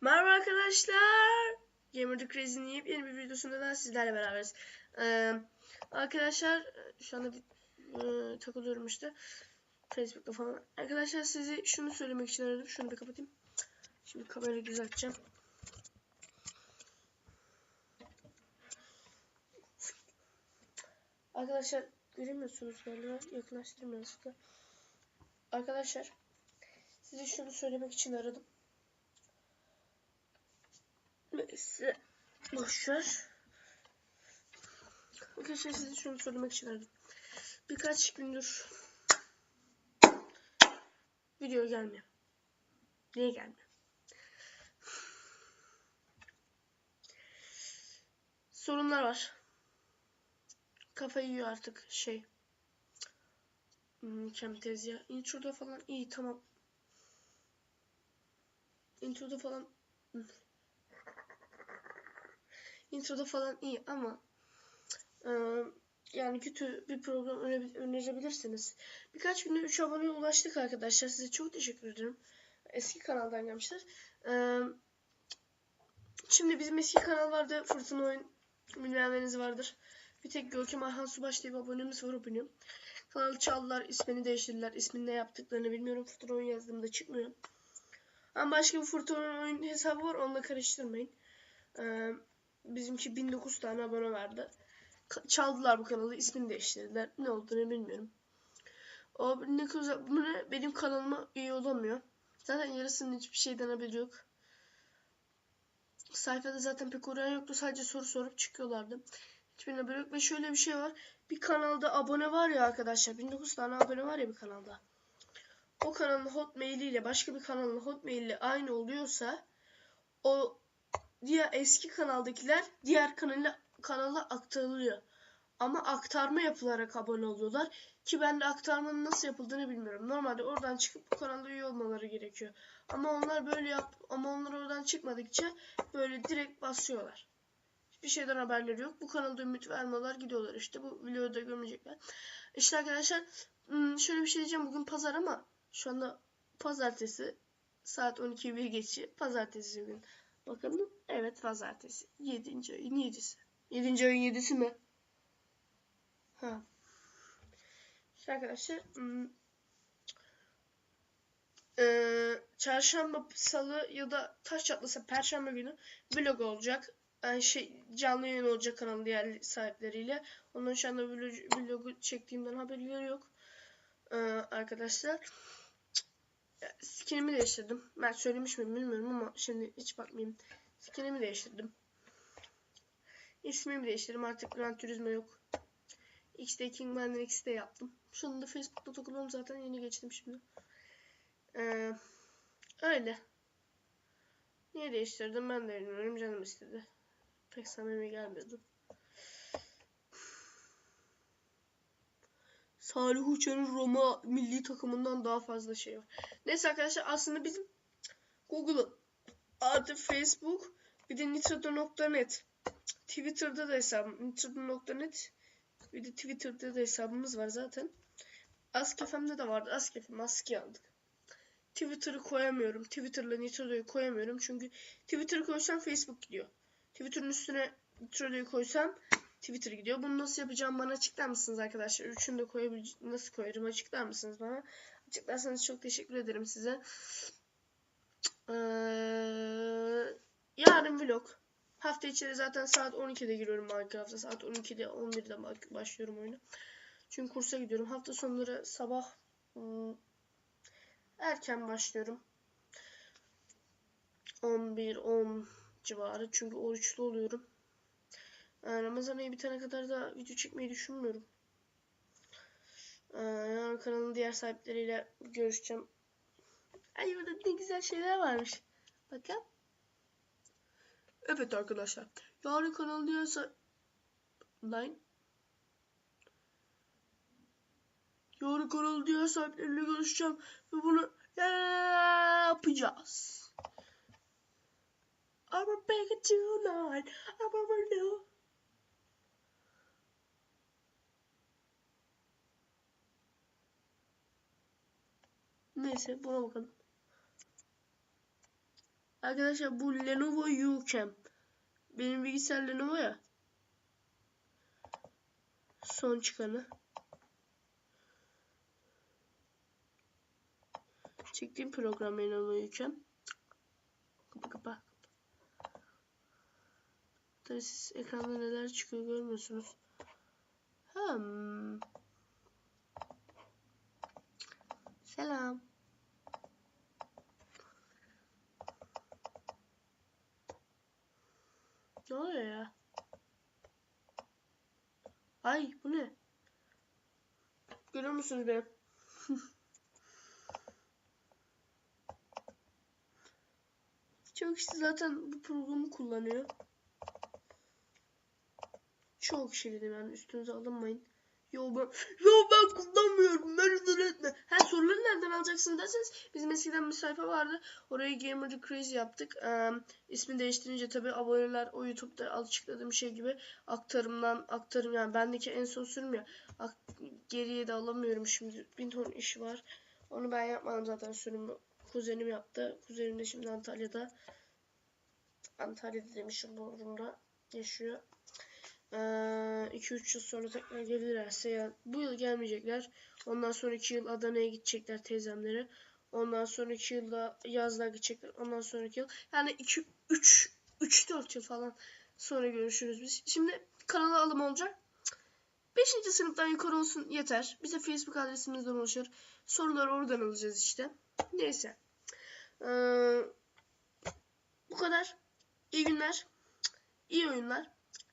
Merhaba arkadaşlar. Gamer the Crazy'nin yeni bir videosunda da sizlerle beraberiz. Ee, arkadaşlar şu anda bir, e, takılıyorum işte. Facebook'ta falan. Arkadaşlar size şunu söylemek için aradım. Şunu bir kapatayım. Şimdi kamerayı düzelteceğim. Arkadaşlar göremiyorsunuz galiba. Yakınlaştırayım birazcık da. Arkadaşlar size şunu söylemek için aradım. Neyse. Boşver. Arkadaşlar size şunu söylemek için aradım. Birkaç gündür video gelmiyor. Niye gelmiyor? Sorunlar var. Kafayı yiyor artık şey. Hmm, Camtasia. Intro'da falan iyi tamam. Intro'da falan. Intro'da falan iyi ama e, yani kötü bir program öne- önerebilirsiniz. Birkaç günde 3 aboneye ulaştık arkadaşlar. Size çok teşekkür ederim. Eski kanaldan gelmişler. E, şimdi bizim eski kanal vardı. Fırtına Oyun bilmeyenleriniz vardır. Bir tek Görkem Arhan Subaş diye bir abonemiz var o benim. Kanalı çaldılar, ismini değiştirdiler. İsmini ne yaptıklarını bilmiyorum. Fırtına Oyun yazdığımda çıkmıyor. Ama başka bir Fırtına Oyun hesabı var. Onunla karıştırmayın. Ee, bizimki 1009 tane abone vardı. Çaldılar bu kanalı, ismini değiştirdiler. Ne olduğunu bilmiyorum. O 1900 abone benim kanalıma üye olamıyor. Zaten yarısının hiçbir şeyden haberi yok. Sayfada zaten pek uğrayan yoktu. Sadece soru sorup çıkıyorlardı. Hiçbirine haberi yok. Ve şöyle bir şey var. Bir kanalda abone var ya arkadaşlar. 1900 tane abone var ya bir kanalda. O kanalın hotmail ile başka bir kanalın hotmail ile aynı oluyorsa o diğer eski kanaldakiler diğer kanala, kanala aktarılıyor. Ama aktarma yapılarak abone oluyorlar. Ki ben de aktarmanın nasıl yapıldığını bilmiyorum. Normalde oradan çıkıp bu kanalda üye olmaları gerekiyor. Ama onlar böyle yap ama onlar oradan çıkmadıkça böyle direkt basıyorlar. Hiçbir şeyden haberleri yok. Bu kanalda ümit vermiyorlar gidiyorlar işte. Bu videoda görmeyecekler. İşte arkadaşlar hmm, şöyle bir şey diyeceğim. Bugün pazar ama şu anda pazartesi saat 12'yi bir geçiyor. Pazartesi gün. Bakalım. Evet pazartesi. 7. ayın 7'si. 7. ayın 7'si mi? Ha. İşte arkadaşlar hmm, eee, çarşamba, salı ya da taş çatlasa perşembe günü vlog olacak. Yani şey canlı yayın olacak kanalın diğer sahipleriyle. Onların şu anda vlog, vlogu çektiğimden haberleri yok. Eee, arkadaşlar. Skinimi değiştirdim. Ben söylemiş miyim bilmiyorum ama şimdi hiç bakmayayım. Skinimi değiştirdim. İsmimi değiştirdim. Artık Gran Turismo yok. X'de Kingman'den X'de yaptım. Şu anda Facebook'ta takılıyorum zaten yeni geçtim şimdi. Ee, öyle. Niye değiştirdim ben de bilmiyorum. Canım istedi. Pek samimi gelmiyordu. Salih Uçan'ın Roma milli takımından daha fazla şey var. Neyse arkadaşlar aslında bizim Google artı Facebook bir de nitrodo.net Twitter'da da hesabım nitrodo.net bir de Twitter'da da hesabımız var zaten. Askefem'de de vardı. Askefem aski aldık. Twitter'ı koyamıyorum. Twitter'la Nitrodo'yu koyamıyorum. Çünkü Twitter'ı koysam Facebook gidiyor. Twitter'ın üstüne Nitrodo'yu koysam Twitter gidiyor. Bunu nasıl yapacağım bana açıklar mısınız arkadaşlar? Üçünü de koyabileceğim. Nasıl koyarım açıklar mısınız bana? Açıklarsanız çok teşekkür ederim size. Ee, yarın vlog. Hafta içeri zaten saat 12'de giriyorum Minecraft'a. Saat 12'de 11'de bak- başlıyorum oyuna. Çünkü kursa gidiyorum. Hafta sonları sabah ım, erken başlıyorum. 11-10 civarı. Çünkü oruçlu oluyorum. Ee, Ramazan ayı bitene kadar da video çekmeyi düşünmüyorum. Ee, kanalın diğer sahipleriyle görüşeceğim. Ay burada ne güzel şeyler varmış. Bakın. Evet arkadaşlar. Yarın kanalın diğer sa- Lan. Yarın kanalın diğer sahipleriyle görüşeceğim. Ve bunu yapacağız. I'm a beg tonight. I'm a renew. Neyse buna bakalım. Arkadaşlar bu Lenovo UCam. Benim bilgisayar Lenovo ya. Son çıkanı. Çektiğim program Lenovo UCam. Kapa kapa. Tabii siz ekranda neler çıkıyor görmüyorsunuz. Hmm. Selam. Ne oluyor ya? Ay bu ne? Görüyor musunuz beni? Çok kişi zaten bu programı kullanıyor. Çok kişi dedim yani üstünüze alınmayın. Yo ben, yo ben kullanmıyorum. Ben üzül etme. Ha soruları nereden alacaksın derseniz bizim eskiden bir sayfa vardı. Orayı Gamer Crazy yaptık. Ee, ismi değiştirince tabi aboneler o YouTube'da açıkladığım şey gibi aktarımdan aktarım yani bendeki en son sürüm ya. Ak- geriye de alamıyorum şimdi. Bin ton iş var. Onu ben yapmadım zaten sürümü. Kuzenim yaptı. Kuzenim de şimdi Antalya'da. Antalya'da demişim Bodrum'da yaşıyor. 2-3 yıl sonra tekrar gelirlerse ya bu yıl gelmeyecekler. Ondan sonraki yıl Adana'ya gidecekler teyzemlere. Ondan sonraki yılda yazlığa gidecekler. Ondan sonraki yıl yani 2 3 3 4 yıl falan sonra görüşürüz biz. Şimdi kanala alım olacak. 5. sınıftan yukarı olsun yeter. Bize Facebook adresimizden ulaşır. Soruları oradan alacağız işte. Neyse. Ee, bu kadar. İyi günler. İyi oyunlar